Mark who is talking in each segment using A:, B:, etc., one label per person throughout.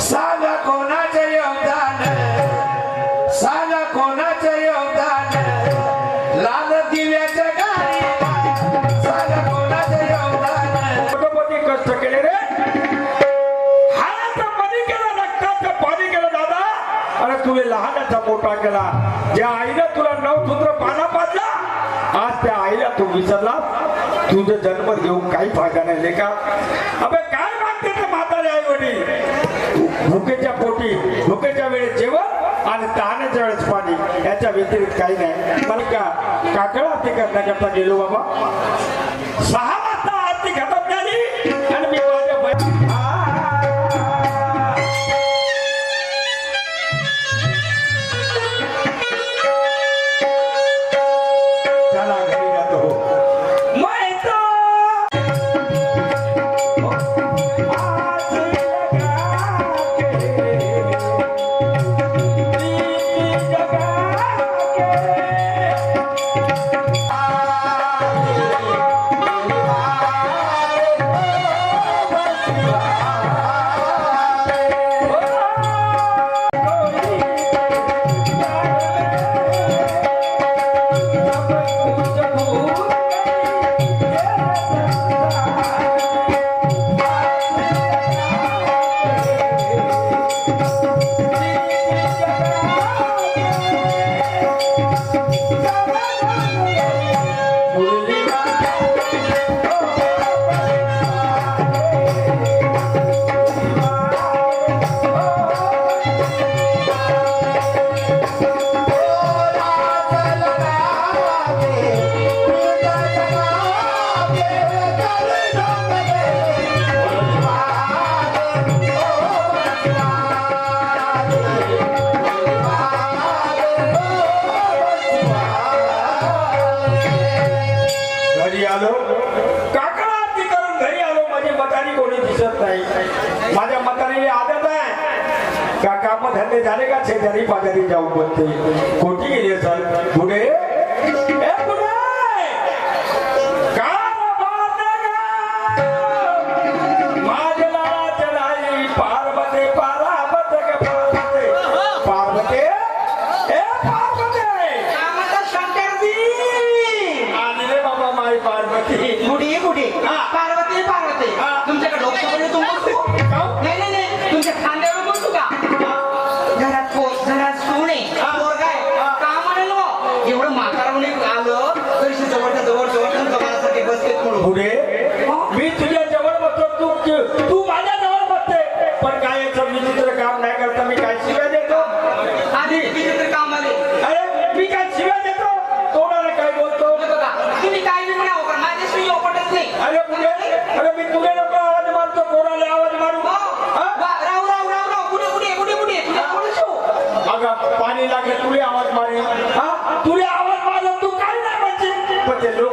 A: सांगा कोणाचे योगदान सांगा कोणाचे योगदान लाल दिव्याच्या गाडी सांगा कोणाचे योगदान
B: कुटुंबातील कष्ट केले रे. हाडाचं पाणी केलं रक्ताचं पाणी केलं दादा. अरे तुम्ही लहानाचा मोठा केला. ज्या आईनं तुला नऊ सूत्र पाना आज त्या आईला तू विसरला. तुझं जन्म देऊन काही फायदा नाही का? अबे काय मागते ते म्हातारे आई वडील? पोटी. भुकेच्या वेळेस जेवण आणि तहाण्याच्या वेळेस पाणी. याच्या व्यतिरिक्त काही नाही. मला का ते करण्याकरता गेलो बाबा. सहा धंदे झाले का शेजारी पाजारी जाऊ बघते कोटी गेले सर पुढे?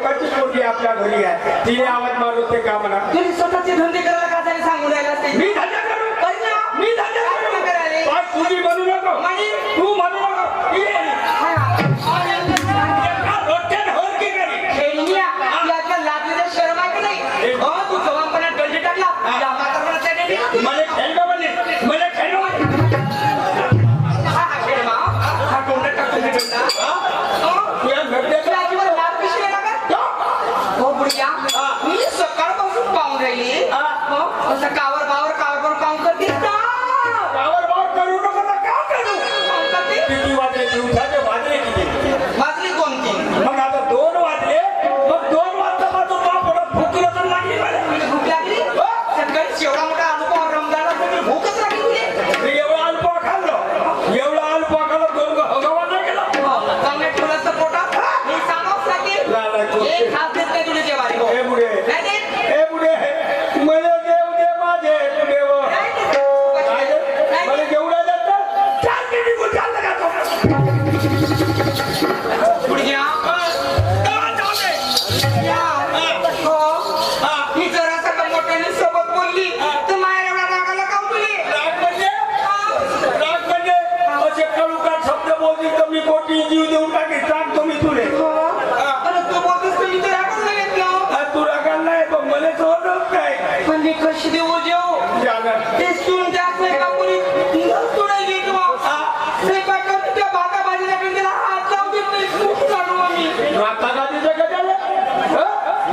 B: लोकांचीच मुलगी आपल्या घरी आहे. तिने आवाज मारून ते
C: काम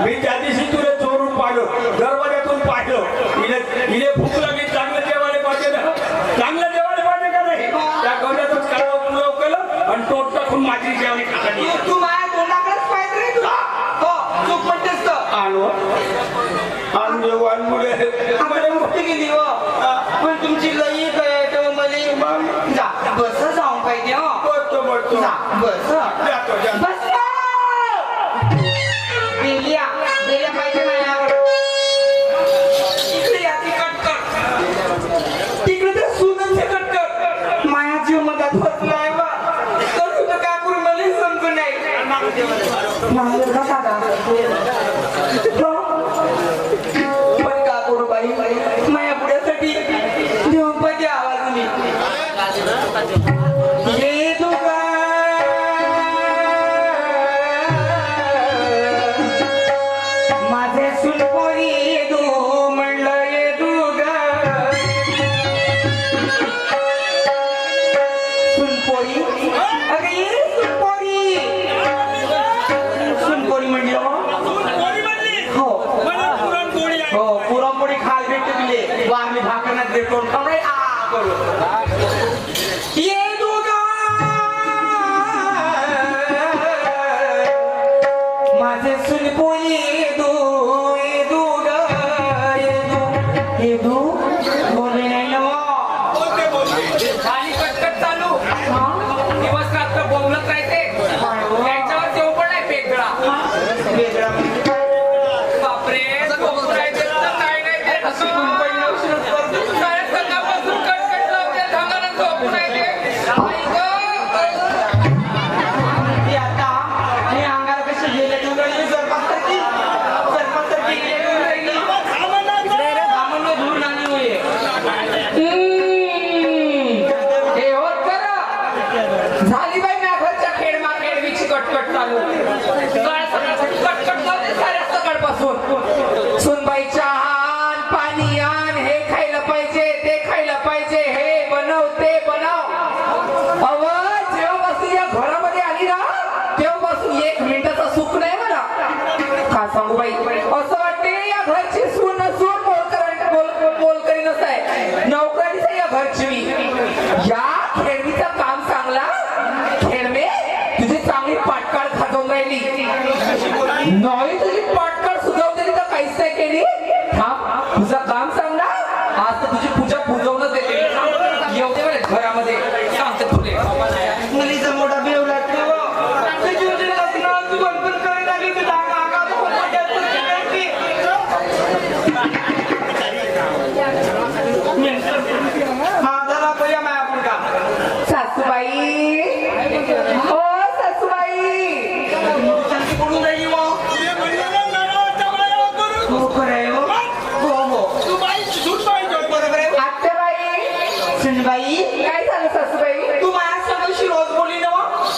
B: मी त्या दिवशी तुला चोरून
C: पाहिलो
B: दरवाज्यातून पाहिलो मी चांगलं देवाने
C: पाहिजे
B: चांगलं देवाने पाहिजे का
C: त्या गवऱ्यातून काढा केलं आणि टोप टाकून माझी जेवणी खाली जा बस
B: जातो जातो
C: बस बेलिया बेलिया पाहिजे माझ्यावर इकडे या तिकट कर तिकडे तर सुनचे कट कर माया जीव मधात फसलाय बा. तर तुझं काय करू मला समजू नाही. माझं का दादा पण का करू बाई?
D: सांगू बाई असं वाटते या घरची सून सून बोल कर करी नसाय. नोकरीच या घरची मी. या खेळणीचं काम चांगला? खेळमे तुझी चांगली पाटकाळ खाजवून राहिली. नाही तुझी पाटकाळ सुधवलेली तर काहीच नाही केली. थांब तुझं काम चांगला आज तर तुझी पूजा पूजवूनच देते येऊ काय झालं सासूबाई?
C: तू माझ्या संगशी रोज बोली ना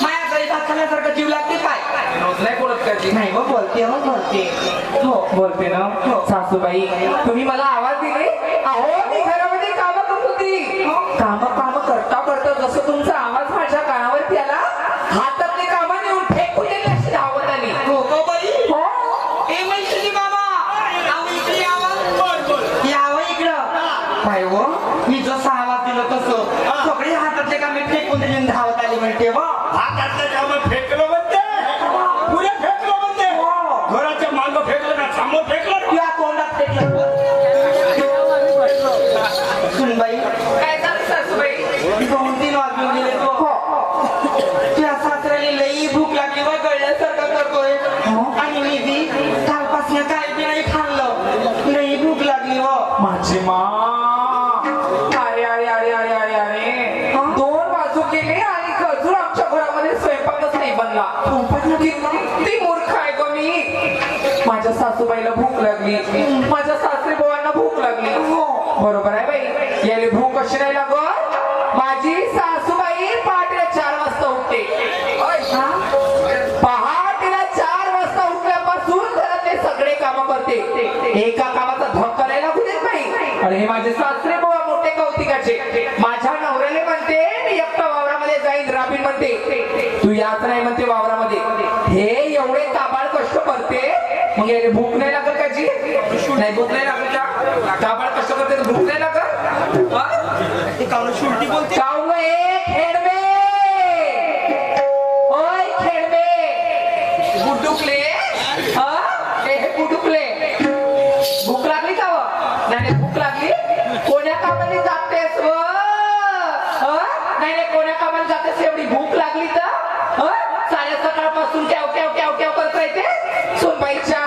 C: माया घरी भात खाण्यासारखं जीव लागते काय?
D: रोज नाही बोलत कधी
C: नाही हो बोलते हो बोलते.
D: हो बोलते ना. सासूबाई तुम्ही मला आवाज दिले? अहो
B: फेकलं ना समोर फेकलं ना.
C: तुझ्या तोंडात फेकलं सुनबाई
D: काय झालं सासूबाई
C: दोन तीन वाजून गेले तो तुझ्या सासऱ्याला लई भूक लागली व गळल्यासारखं करतोय आणि मी
D: माझ्या सासूबाईला भूक लागली. माझ्या सासरी बोवांना भूक लागली. बरोबर आहे बाई. याला भूक कशी नाही लागत? माझी सासूबाई पहाटे चार वाजता उठते. पहाटेला चार वाजता उठल्यापासून घरातले सगळे काम करते. एका कामाचा धक्का नाही लागू देत नाही आणि हे माझे सासरे बुवा मग भूक नाही लागत का जी? नाही भूक नाही लागत का? काबाळ कसं करते भूक नाही लागत?
C: कावलं शुलटी बोलते
D: कावलं ए खेडवे ओय खेडवे गुडुकले हा? हे गुडुकले भूक लागली का नाही भूक लागली. कोण्या कामाने जातेस व? नाही
C: नाही कोण्या कामाने जातेस एवढी
D: भूक लागली तर?
B: साडे सकाळपासून क्याव क्याव क्याव क्याव करता येते सुनबाईच्या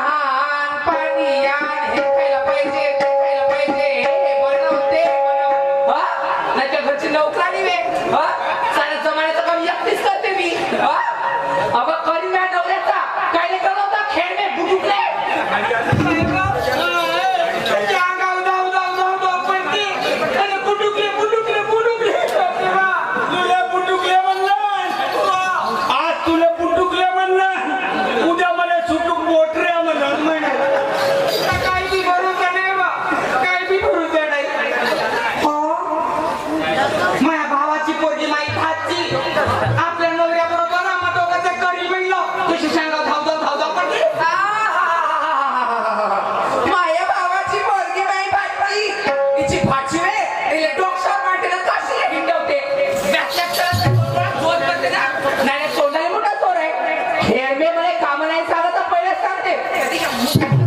C: Thank you.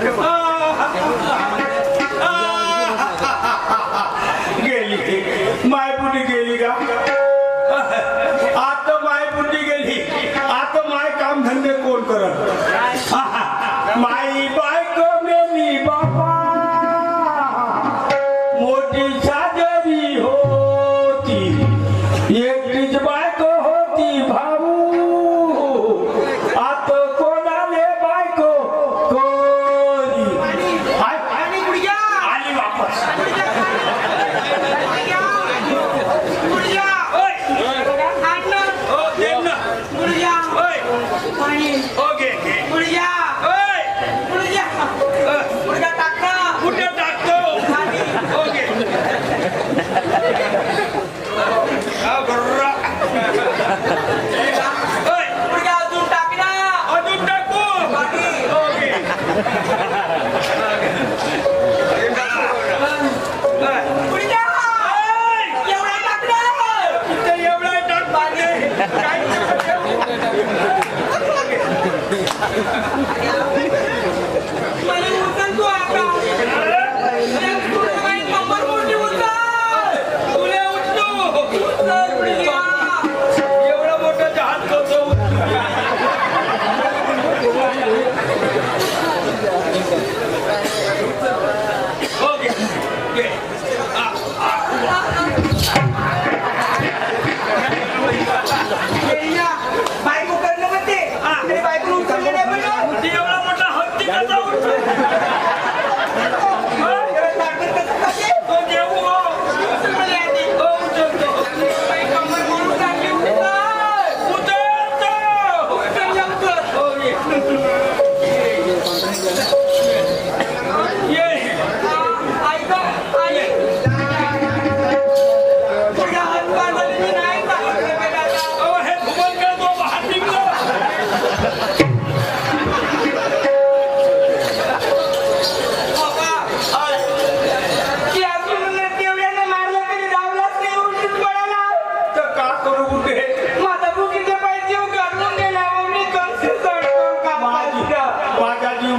C: る。Gracias.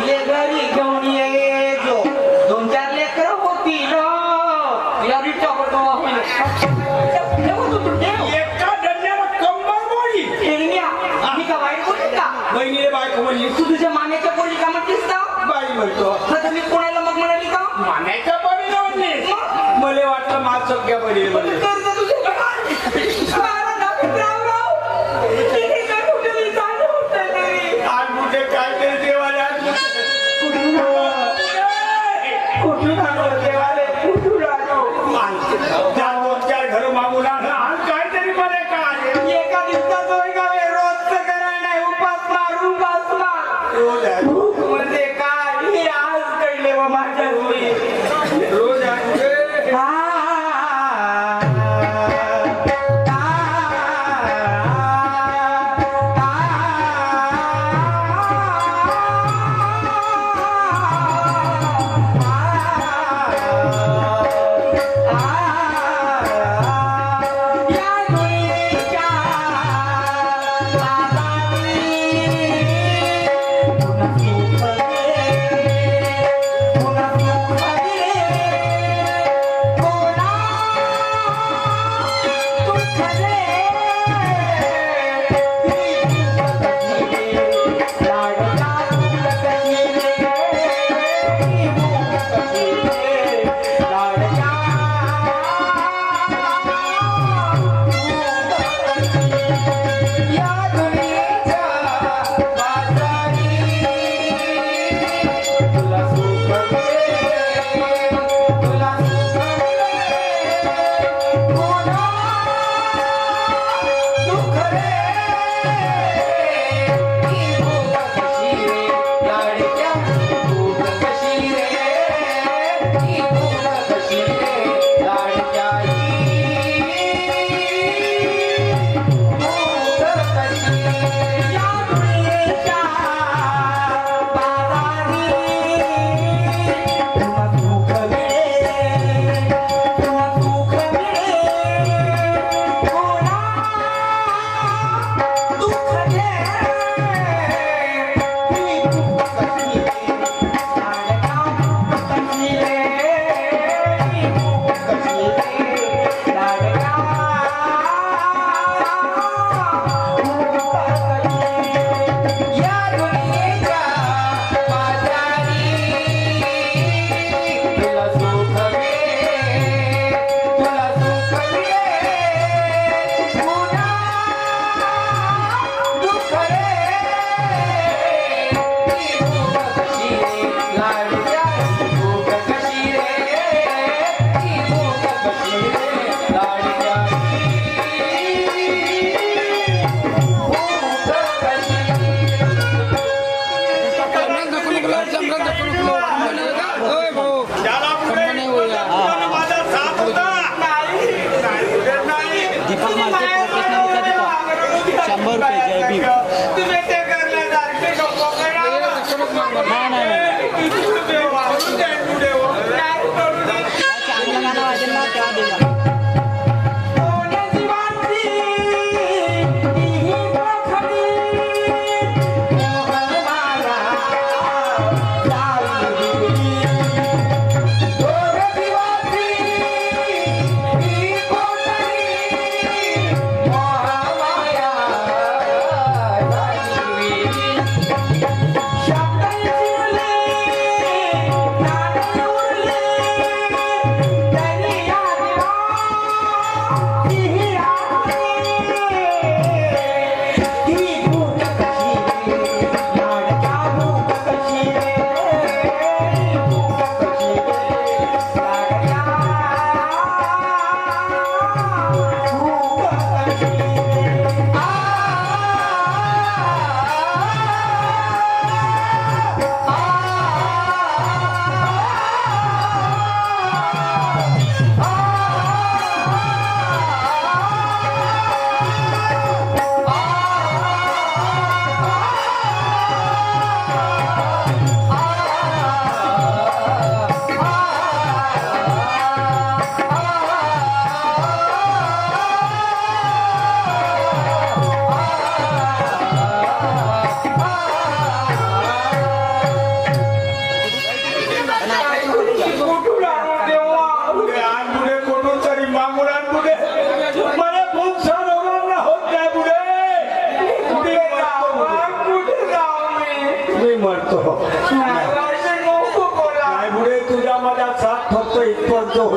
C: तिले घरी घेऊन ये जो दोन चार लेकर होती ना. तिला रिक्षा करतो
B: बहिणीने बायको म्हणली
C: तू तुझ्या मान्याच्या पोरी का म्हणतीस का?
B: बाई म्हणतो.
C: आता कोणाला मग म्हणाली का?
B: मान्याच्या मला वाटलं माझं सगळ्या बरी
C: कर्ज तुझे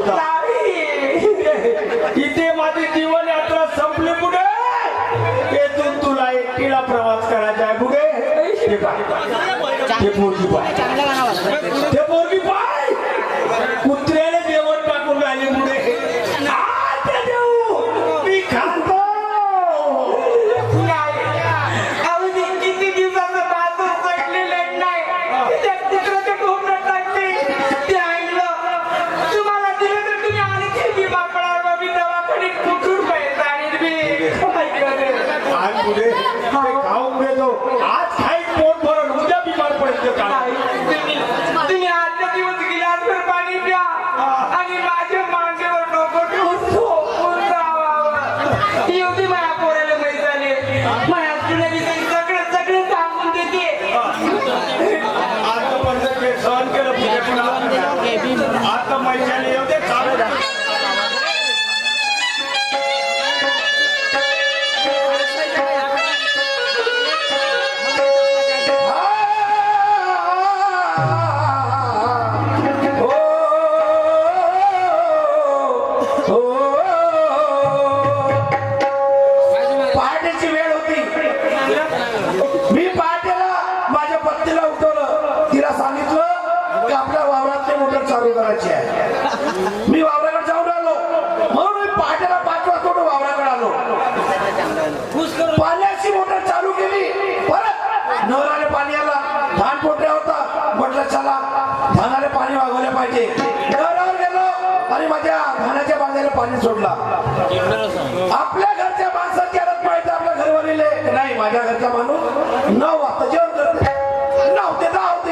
C: होता.
B: इथे माझी जीवन यात्रा संपली पुढे. येथून तुला एकटीला प्रवास करायचा आहे पुढे ते
A: पहाटेची वेळ होती. मी पहाटेला माझ्या पत्नीला उठवलं. तिला सांगितलं की आपल्या वावरातली मोटर चालू करायची आहे. मी वावराकडे जाऊन आलो. म्हणून मी पहाटेला पाच वाजता वावराकडे आलो. पाण्याची मोटर चालू केली. परत नवराने पाणी आला. धान पोटऱ्या होता. म्हटलं चला धानाने पाणी वागवले पाहिजे. नवरावर गेलो आणि माझ्या धानाच्या बांधायला पाणी सोडला. आपल्या घरच्या माणसाच्या माझ्या घरचा माणूस नऊ वाजता जेवण करते नऊ ते दहा होते.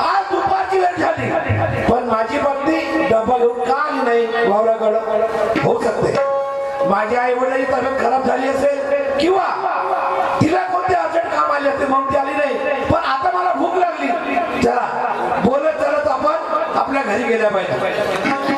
A: आज दुपारची वेळ झाली. पण माझी पत्नी डब्बा घेऊन का आली नाही वावराकडं. होऊ शकते. माझ्या आई वडिलांची तब्येत खराब झाली असेल किंवा तिला कोणते अर्जंट काम आले असते म्हणून ती आली नाही. पण आता मला भूक लागली. चला बोलत चालत आपण आपल्या घरी गेल्या पाहिजे.